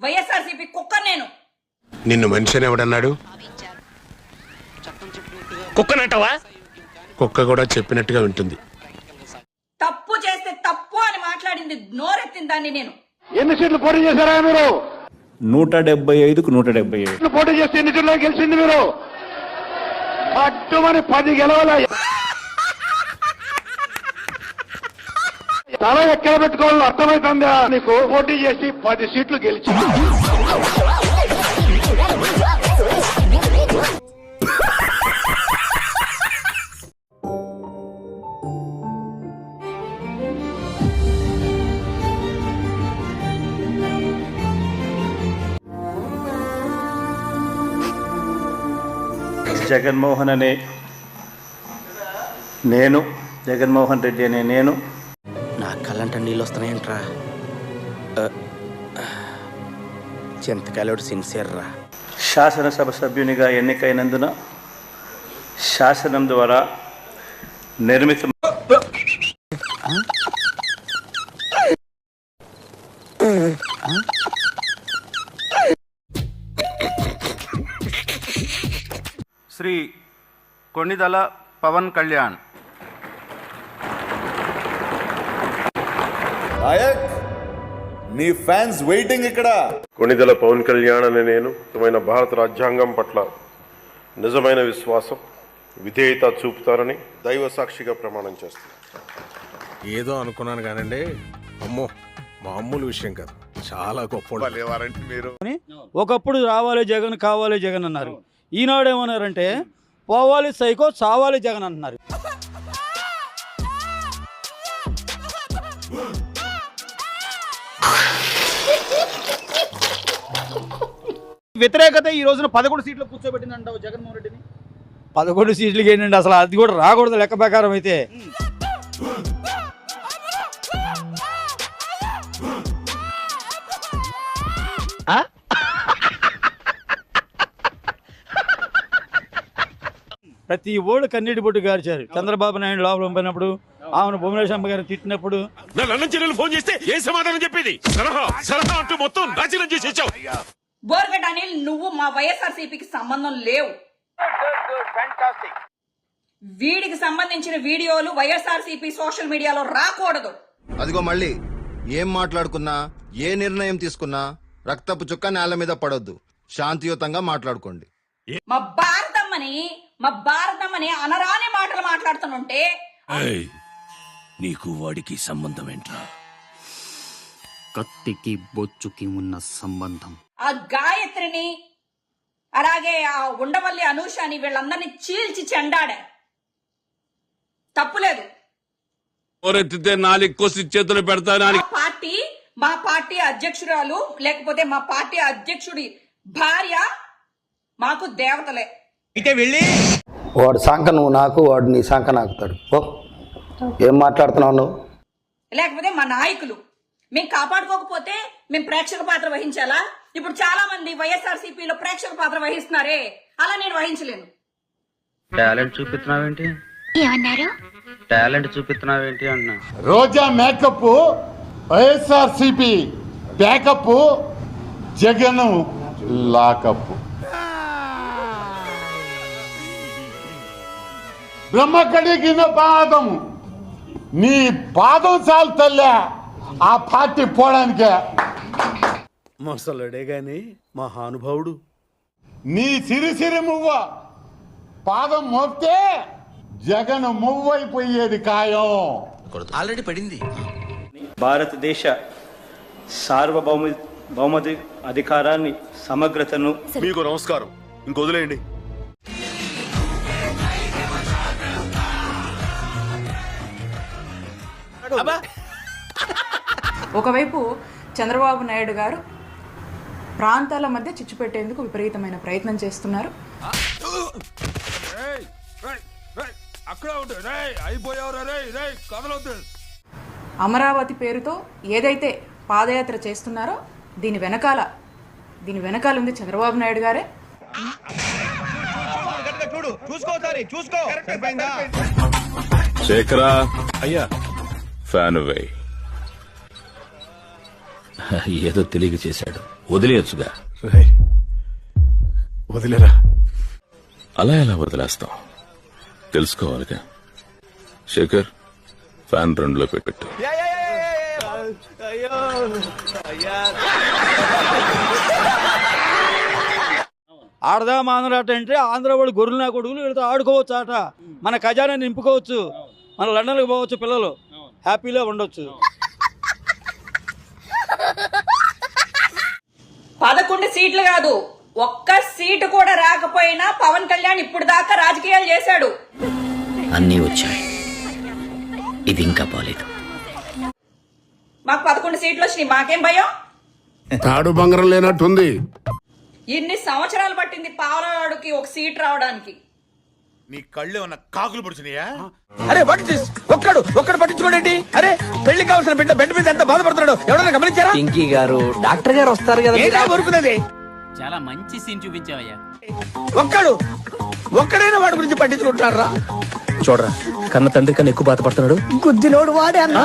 వైఎస్ఆర్సీపీ కుక్క నేను. నిన్ను మనిషిని ఎవడన్నాడు? కుక్కనంటావా? కుక్క కూడా చెప్పినట్టుగా వింటుంది. తప్పు చేస్తే తప్పు అని మాట్లాడింది నోరెత్తిన దాన్ని నేను. ఎన్ని సీట్లు పోటీ చేశారా మీరు? నూట డెబ్బై ఐదుకు నూట డెబ్బై ఐదు పోటీ చేస్తే ఎన్ని సీట్లో గెలిచింది మీరు? పట్టుమని పది గెలవాల? తల ఎక్కడ పెట్టుకోవాలో అర్థమవుతుందా నీకు పోటీ చేసి పది సీట్లు గెలిచి. జగన్మోహన్ అనే నేను జగన్మోహన్ రెడ్డి అనే నేను కళ్ళంట నీళ్ళు వస్తున్నాయంట్రా చింతకాయలోడు సిన్సియర్ రా శాసనసభ సభ్యునిగా ఎన్నికైనందున శాసనం ద్వారా నిర్మిత శ్రీ కొన్నిదల పవన్ కళ్యాణ్. నాయక్ నీ ఫ్యాన్స్ వెయిటింగ్ ఇక్కడ. కొణిదెల పవన్ కళ్యాణ్ అనే నేను నిజమైన భారత రాజ్యాంగం పట్ల నిజమైన విశ్వాసం విధేయత చూపుతారని దైవ సాక్షిగా ప్రమాణం చేస్తాను ఏదో అనుకున్నాను కానండి అమ్మో మామూలు విషయం కాదు. చాలా గొప్ప మీరు. ఒకప్పుడు రావాలి జగన్ కావాలి జగన్ అన్నారు. ఈనాడు ఏమన్నారంటే పోవాలి సైకో చావాలి జగన్ అంటున్నారు వ్యతిరేకత ఈ రోజున పదకొండు సీట్లు కూర్చోబెట్టిందంటావు జగన్మోహన్ రెడ్డిని? పదకొండు సీట్లకి ఏంటంటే అసలు అది కూడా రాకూడదు లెక్క ప్రకారం అయితే. ప్రతి ఓళ్ళు కన్నీటి బొట్టు గార్చారు. చంద్రబాబు నాయుడు లోపల పంపినప్పుడు ఆమెను భువనేశ్వర గారిని తిట్టినప్పుడు. నా చెల్లెలు ఫోన్ చేస్తే ఏ సమాధానం చెప్పేది? సలహా సలహా అంటూ మొత్తం నాశనం చేసేసావు బోర్గట్ అనిల్ నువ్వు మా వైఎస్ఆర్సీపీకి సంబంధం లేవు. వీడికి సంబంధించిన వీడియోలు వైఎస్ఆర్సీపీ సోషల్ మీడియాలో రాకూడదు. అదిగో మళ్ళీ ఏం మాట్లాడుకున్నా ఏ నిర్ణయం తీసుకున్నా రక్తపు చుక్క నేల మీద పడొద్దు. శాంతియుతంగా మాట్లాడుకోండి. మా భారతమ్మని మా భారతమ్మని అనరాని మాటలు మాట్లాడుతుంటే నీకు వాడికి సంబంధం ఏంట్రా? కత్తికి బొచ్చుకి ఉన్న సంబంధం. ఆ గాయత్రిని అలాగే ఆ ఉండవల్లి అనూషని వీళ్ళందరినీ చీల్చి చెండాడా. తప్పులేదు. నాలుగు కోసి చేతులు పెడతాను మా పార్టీ మా పార్టీ అధ్యక్షురాలు లేకపోతే మా పార్టీ అధ్యక్షుడి భార్య మాకు దేవతలే. వాడు సంఖ నువ్వు నాకు వాడు నీ సంఖ నాకుతాడు. ఓ ఏం మాట్లాడుతున్నావు నువ్వు? లేకపోతే మా నాయకులు. మేము కాపాడుకోకపోతే మేము ప్రేక్షక పాత్ర వహించాలా? ఇప్పుడు చాలా మంది వైఎస్ఆర్లో ప్రేక్షక పాత్ర వహిస్తున్నారే. అలా నేను వహించలేను. టాలెంట్ చూపిస్తున్నావేంటి? ఏమన్నారు? టాలెంట్ చూపిస్తున్నావేంటి అన్నా? Roja makeup YSR CP backup Jagan lockup. బ్రహ్మకడి కింద పాదం నీ పాదం చాలు తల్లే. ఆ పార్టీ పోవడానికే. మొసలుడే గాని మహానుభావుడు. నీ సిరి సిరి మువ్వ పాదం మోపితే జగన్ మువ్వైపోయేది ఖాయం. ఆల్రెడీ పడింది. భారతదేశ సార్వభౌమ భౌమది అధికారాన్ని సమగ్రతను మీకు నమస్కారం. ఇంకొదిలేయండి ఒకవైపు చంద్రబాబు నాయుడు గారు ప్రాంతాల మధ్య చిచ్చు పెట్టేందుకు విపరీతమైన ప్రయత్నం చేస్తున్నారు. అమరావతి పేరుతో ఏదైతే పాదయాత్ర చేస్తున్నారో దీని వెనకాల దీని వెనకాల ఉంది చంద్రబాబు నాయుడు గారే. శేఖరా. అయ్యా. ఫ్యాన్ వే. ఏదో తెలియక చేశాడు. వదిలేయచ్చుగా. రేయ్, వదిలేరా? అలా ఎలా వదిలేస్తాం? తెలుసుకోవాలిగా. శేఖర్ ఫ్యాన్ రెండులో పెట్టు. ఆడదా మానరాట అంటే ఆంధ్ర వాళ్ళు గొర్రెలు నా కొడుకులు వీళ్ళతో ఆడుకోవచ్చు ఆట మన ఖజానా నింపుకోవచ్చు. మన లండన్కి పోవచ్చు పిల్లలు. హ్యాపీగా ఉండొచ్చు. పదకొండు సీట్లు కాదు. ఒక్క సీటు కూడా రాకపోయినా పవన్ కళ్యాణ్ ఇప్పుడు దాకా రాజకీయాలు చేశాడు. అన్నీ వచ్చాయి. ఇది ఇంకా బాలేదు మాకు పదకొండు సీట్లు వచ్చినాయి. మాకేం భయం? తాడు బంగారం లేనట్టుంది. ఇన్ని సంవత్సరాలు పట్టింది పాలవాడుకి ఒక సీట్ రావడానికి. నీ కళ్ళు ఉన్న కాకులు పొడిచినాయా అరే వాట్ దిస్ ఒక్కడు ఒక్కడు పట్టించుకోండి అరే పెళ్ళి కావాల్సిన బిడ్డ బెడ్ మీద ఎంత బాధపడుతున్నాడు? ఎవరైనా గమనించారా? పింకీ గారు డాక్టర్ గారు వస్తారు కదా ఏంటా కొరుకున్నది చాలా మంచి సీన్ చూపించావయ్యా. ఒక్కడు ఒక్కడైనా వాడి గురించి పట్టించుకుంటారా చూడరా కన్న తండ్రి కన్నా ఎక్కువ బాధపడుతున్నాడు. గుద్దినోడు వాడే అన్నా.